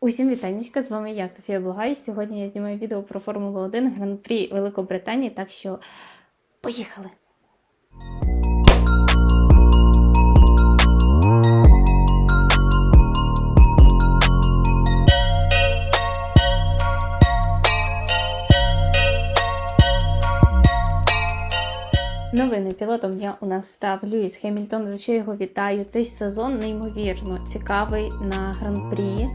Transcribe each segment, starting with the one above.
Усім вітанечка, з вами я, Софія Благай. Сьогодні я знімаю відео про Формулу 1 Гран-прі Великобританії, так що поїхали! Новини пілотом дня у нас став Льюіс Хемільтон, за що його вітаю. Цей сезон неймовірно цікавий на гран-прі,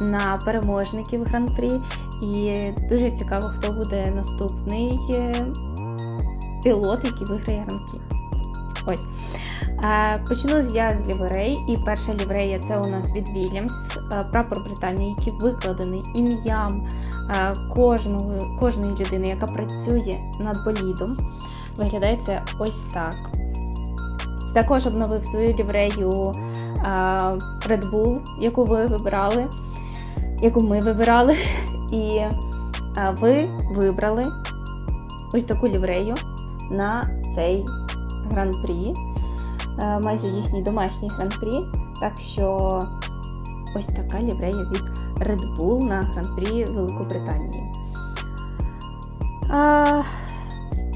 на переможників гран-прі. І дуже цікаво, хто буде наступний е, пілот, який виграє гран-прі. Ось. Е, Почну з я з ліверей. І перша ліврея це у нас від Вільямс, е, прапор Британії, який викладений ім'ям кожного, кожної людини, яка працює над болідом. Виглядає це ось так. Також обновив свою ліврею Red Bull, яку ви вибирали, яку ми вибирали. І ви вибрали ось таку ліврею на цей гран-прі, майже їхній домашній гран-прі. Так що ось така ліврея від Red Bull на гран-прі Великобританії.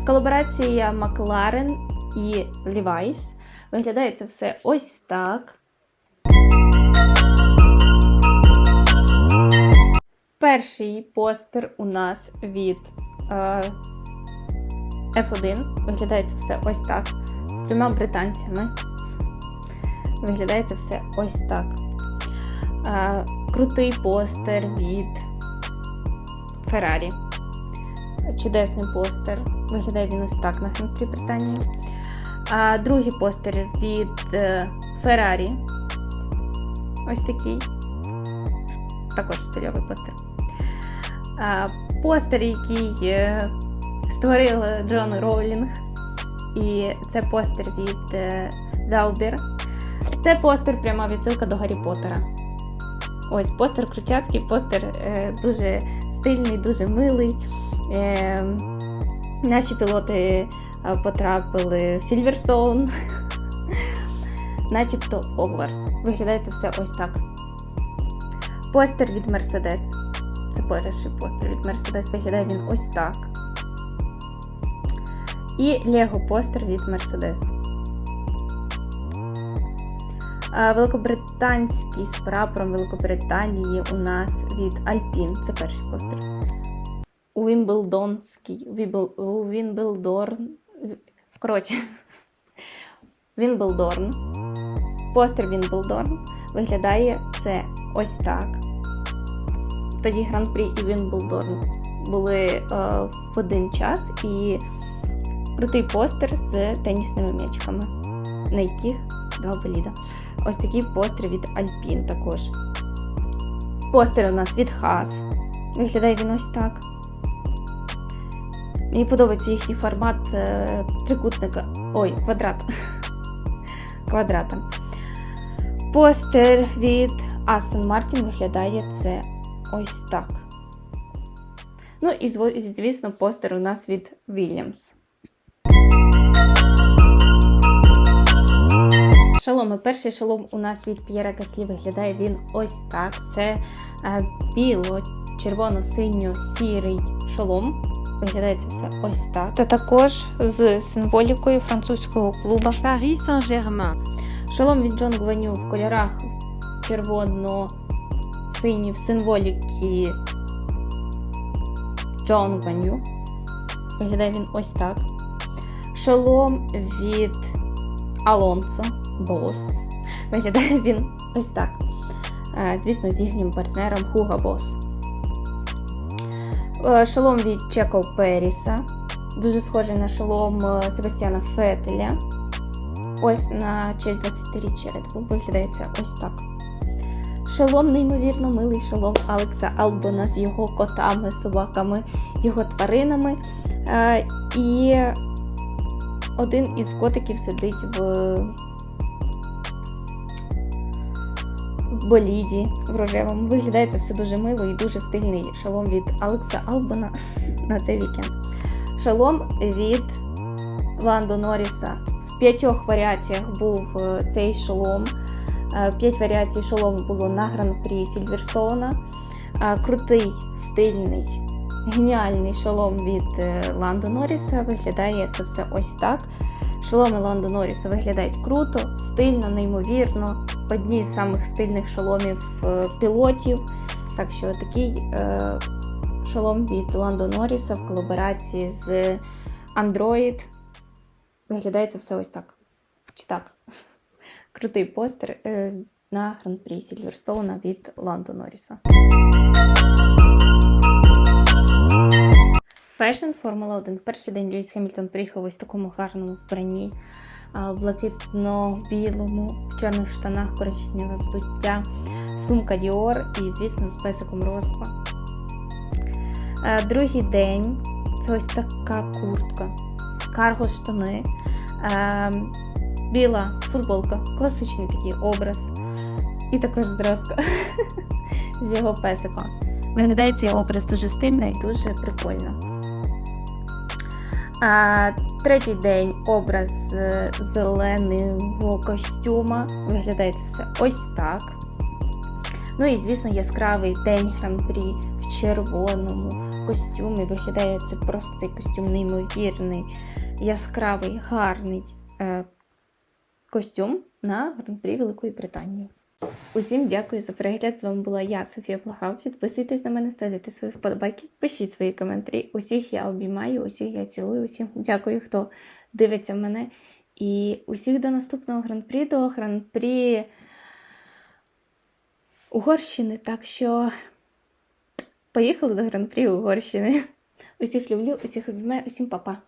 Колаборація Макларен і Levi's. Виглядає це все ось так. Перший постер у нас від е, F1. Виглядає це все ось так. З трьома британцями. Виглядає це все ось так. Е, крутий постер від Ferrari. Чудесний постер. Виглядає він ось так на Гран-прі Британії. А другий постер від е, Ferrari. Ось такий. Також стильовий постер. Постер, який е, створив Джон Роулінг. І це постер від е, Заубер. Це постер пряма відсилка до Гаррі Поттера. Ось постер крутяцький, постер е, дуже стильний, дуже милий. Наші пілоти потрапили в Сільверстоун, начебто Хогвартс. Виглядає це все ось так. Постер від Мерседес. Перший постер від Мерседес. Виглядає він ось так. І Лего постер від Мерседес. Великобританський з прапором Великобританії у нас від Альпін. Це перший постер. Вімблдонський. Вібл, Вінблдорн. Коротше. Вінблдорн. Постер Вінблдорн. Виглядає це ось так. Тоді Гран-прі і Вінблдорн були е, в один час. І крутий постер з тенісними м'ячиками, на яких два боліда. Ось такий постер від Альпін також. Постер у нас від Хас. Виглядає він ось так. Мені подобається їхній формат е, трикутника. Ой, квадрат. Квадрата. Постер від Aston Martin виглядає це ось так. Ну і, звісно, постер у нас від Williams. Шаломи. Перший шалом у нас від П'єра Каслі виглядає він ось так. Це е, біло-червоно-синьо-сірий шолом. Виглядає це все ось так. Та також з символікою французького клубу Paris Saint-Germain. Шолом від Джон Гваню в кольорах червоно-синій в символіки Джон Гваню. Виглядає він ось так. Шолом від Алонсо Бос. Виглядає він ось так. Е, Звісно, з їхнім партнером Хуга Бос. Е, Шолом від Чеко Періса. Дуже схожий на шолом е, Себастьяна Фетеля. Ось на честь 20-річчя Red Bull виглядає це ось так. Шолом, неймовірно, милий шолом Алекса Албона з його котами, собаками, його тваринами. Е, І один із котиків сидить в, в боліді в рожевому. Виглядає це все дуже мило і дуже стильний шолом від Алекса Албона на цей вікенд. Шолом від Ландо Норріса. В п'ятьох варіаціях був е, цей шолом. Е, П'ять варіацій шолому було на гран-прі Сільверстоуна. Е, Крутий, стильний, геніальний шолом від е, Ландо Норріса. Виглядає це все ось так. Шоломи Ландо Норріса виглядають круто, стильно, неймовірно. Одні з самих стильних шоломів е, пілотів. Так що такий е, шолом від Ландо Норріса в колаборації з Android. Виглядає це все ось так. Чи так? Крутий постер е, на гран-прі Сільверстоуна від Ландо Норріса. Фешн Формула 1. Перший день Льюіс Хемільтон приїхав ось такому гарному вбранні, а, блакитно-білому, в чорних штанах, коричневе взуття, сумка Dior і, звісно, з песиком Росква. Е, Другий день це ось така куртка, карго штани, е, біла футболка, класичний такий образ. І також зразка з його песиком. Виглядає цей образ дуже стильно і дуже прикольно. А, третій день образ е, зеленого костюма. Виглядає це все ось так. Ну і, звісно, яскравий день гран-прі в червоному костюмі. Виглядає це просто цей костюм неймовірний, яскравий, гарний е, костюм на гран-прі Великої Британії. Усім дякую за перегляд. З вами була я, Софія Плахав. Підписуйтесь на мене, ставте свої вподобайки, пишіть свої коментарі. Усіх я обіймаю, усіх я цілую, усім дякую, хто дивиться мене. І усіх до наступного гран-прі, до гран-прі Угорщини. Так що поїхали до гран-прі Угорщини. Усіх люблю, усіх обіймаю, усім па-па.